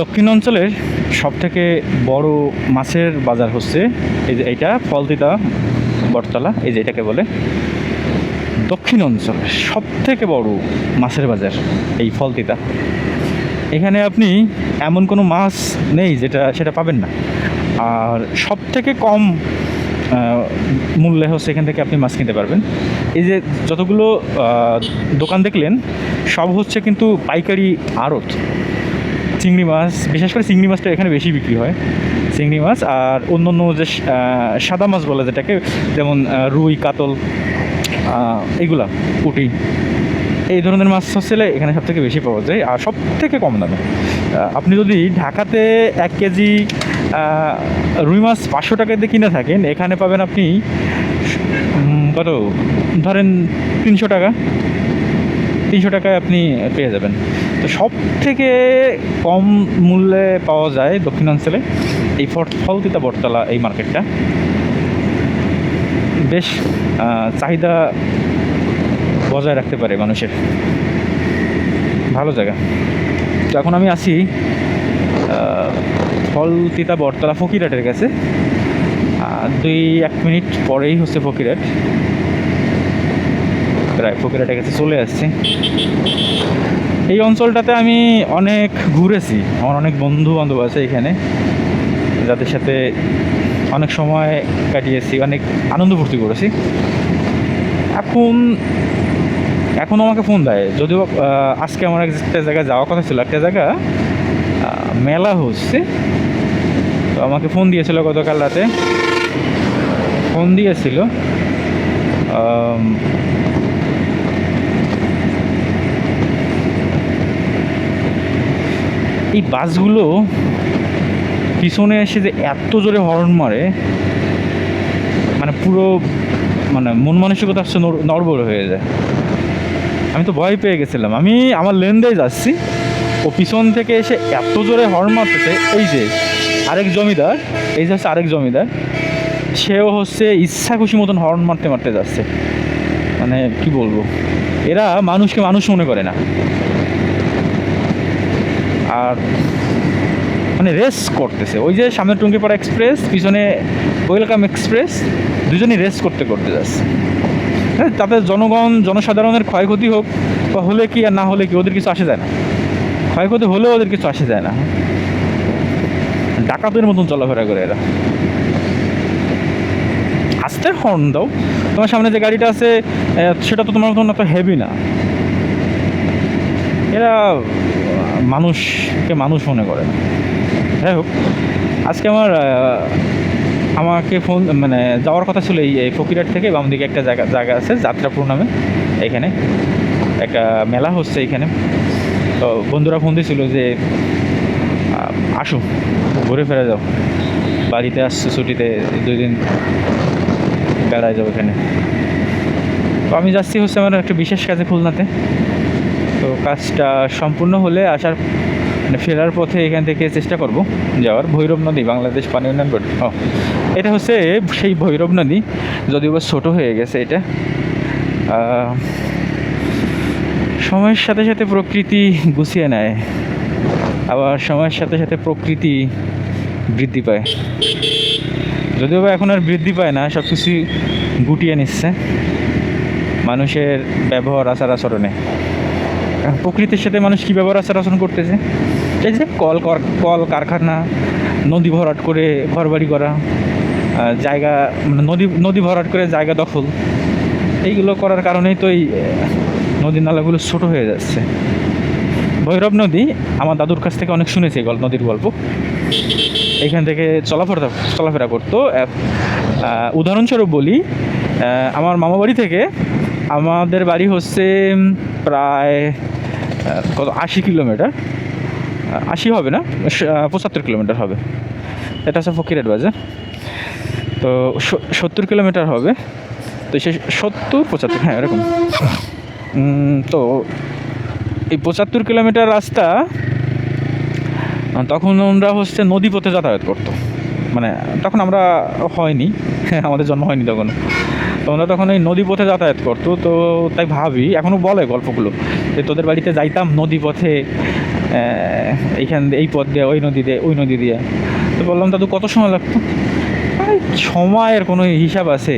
দক্ষিণ অঞ্চলের সবথেকে বড় মাছের বাজার হচ্ছে এই যে এইটা, ফলতিতা বটতলা, এই যে এটাকে বলে দক্ষিণ অঞ্চলের সব থেকে বড় মাছের বাজার এই ফলতিতা। এখানে আপনি এমন কোনো মাছ নেই যেটা, সেটা পাবেন না। আর সব থেকে কম মূল্যে হচ্ছে এখান থেকে আপনি মাছ কিনতে পারবেন। এই যে যতগুলো দোকান দেখলেন, সব হচ্ছে কিন্তু পাইকারি আড়ত। চিংড়ি মাছ, বিশেষ করে চিংড়ি মাছটা এখানে বেশি বিক্রি হয়, চিংড়ি মাছ। আর অন্য অন্য যে সাদা মাছ বলে যেটাকে, যেমন রুই, কাতল এগুলা, পুঁটি, এই ধরনের মাছ হচ্ছে এখানে সব থেকে বেশি পাওয়া যায়, আর সব থেকে কম দামে। আপনি যদি ঢাকাতে এক কেজি রুই মাছ পাঁচশো টাকা দিয়ে কিনে থাকেন, এখানে পাবেন আপনি কত? ধরেন তিনশো টাকা। তিনশো টাকায় আপনি পেয়ে যাবেন। তো সব থেকে কম মূল্যে পাওয়া যায় দক্ষিণাঞ্চলে এই ফলতিতা বটতলা এই মার্কেটটা। বেশ চাহিদা বজায় রাখতে পারে মানুষের। ভালো জায়গা। তো এখন আমি আহ, ফলতিতা বটতলা ফকিরাটের কাছে। দুই এক মিনিট পরেই হচ্ছে ফকিরাট প্রায় ফকিরাটের কাছে চলে আসছি। এই অঞ্চলটাতে আমি অনেক ঘুরেছি। আমার অনেক বন্ধু বান্ধব আছে এখানে, যাদের সাথে অনেক সময় কাটিয়েছি, অনেক আনন্দ ফুর্তি করেছি। এখন এখন আমাকে ফোন দেয়, যদিও আজকে আমার একটা জায়গায় যাওয়ার কথা ছিল। একটা জায়গা মেলা হচ্ছে। তো আমাকে ফোন দিয়েছিল গতকাল রাতে। ফোন দিয়েছিল এই বাসগুলো পিছনে এসে যে এত জোরে হর্ন মারে মানে পুরো মানে মন মানসিকতা নড়- নড়বড় হয়ে যায়। আমি তো ভয় পেয়ে গেছিলাম। আমি আমার লেন দিয়ে যাচ্ছি। ও পিছন থেকে এসে এত জোরে হর্ন মারতেছে, এই যে আরেক জমিদার, এই যে হচ্ছে আরেক জমিদার, সেও হচ্ছে ইচ্ছা খুশি মতন হর্ন মারতে মারতে যাচ্ছে। মানে কি বলব? এরা মানুষকে মানুষ মনে করে না। আর মানে রেস করতেছে। ওই যে সামনে টুঙ্গিপাড়া এক্সপ্রেস পিছনে ওয়েলকাম এক্সপ্রেস দুজনই রেস করতে করতে যাচ্ছে। হ্যাঁ তাতে জনগণ, জনসাধারণের ক্ষয়ক্ষতি হোক, বা হলে কি আর না হলে কি, ওদের কিছু আসে যায় না। ক্ষয়ক্ষতি হলেও ওদের কিছু আসে যায় না। ডাকাতের মতন চলাফেরা করে এরা। আস্তে হর্ন দাও। তোমার সামনে যে গাড়িটা আছে সেটা তো তোমার মতন অত হেভি না। এরা মানুষকে মানুষ মনে করে। যাই হোক, আজকে আমার আমাকে ফোন মানে যাওয়ার কথা ছিল এই ফকিরহাট থেকে বাম দিকে একটা জায়গা জায়গা আছে যাত্রাপুর নামে, এখানে। একটা মেলা হচ্ছে এখানে। তো বন্ধুরা ফোন দিয়েছিল যে আসো, ঘুরে ফেরা যাও। বাড়িতে আসছো, ছুটিতে দুই দিন বেড়ায় যাও এখানে। তো আমি যাচ্ছি হচ্ছে আমার একটা বিশেষ কাজে খুলনাতে। তো কাজটা সম্পূর্ণ হলে আসার মানে ফেরার পথে এখান থেকে চেষ্টা করব যাওয়ার। ভৈরব নদী, বাংলাদেশ পানি উন্নয়ন বোর্ড। এটা হচ্ছে সেই ভৈরব নদী, যদিও বা ছোটো হয়ে গেছে এটা। সময়ের সাথে সাথে প্রকৃতি গুছিয়ে নেয়, আবার সময়ের সাথে সাথে প্রকৃতি বৃদ্ধি পায়। যদিও বা এখন আর বৃদ্ধি পায় না সব কিছুই গুটিয়ে নিচ্ছে। মানুষের ব্যবহার আচার আচরণে প্রকৃতির সাথে মানুষ কী ব্যবহার আচার আচরণ করতেছে? এই যে কল কল কারখানা, নদী ভরাট করে ঘরবাড়ি করা জায়গা মানে নদী নদী ভরাট করে জায়গা দখল, এইগুলো করার কারণেই তো এই নদী নালাগুলো ছোট হয়ে যাচ্ছে। ভৈরব নদী, আমার দাদুর কাছ থেকে অনেক শুনেছি এই গল্প নদীর গল্প। এখান থেকে চলাফেরা চলাফেরা করতো। উদাহরণস্বরূপ বলি আমার মামা বাড়ি থেকে আমাদের বাড়ি হচ্ছে প্রায় কত, আশি কিলোমিটার? আশি হবে না? পঁচাত্তর কিলোমিটার হবে। এটা হচ্ছে ফকিরের বাজার। তো সত্তর কিলোমিটার হবে। তো সে সত্তর, পঁচাত্তর হ্যাঁ এরকম। তো এই পঁচাত্তর কিলোমিটার রাস্তা, তখন আমরা হচ্ছে নদী পথে যাতায়াত করতো মানে তখন আমরা হয়নি আমাদের জন্ম হয়নি তখন। তো আমরা তখন ওই নদী পথে যাতায়াত করতো, তো তাই ভাবি এখনও বলে গল্পগুলো, যে তোদের বাড়িতে যাইতাম নদী পথে এইখান এই পথ দিয়ে, ওই নদী দিয়ে, ওই নদী দিয়ে। তো বললাম, দাদু, কত সময় লাগতো? সময়ের কোনো হিসাব আছে।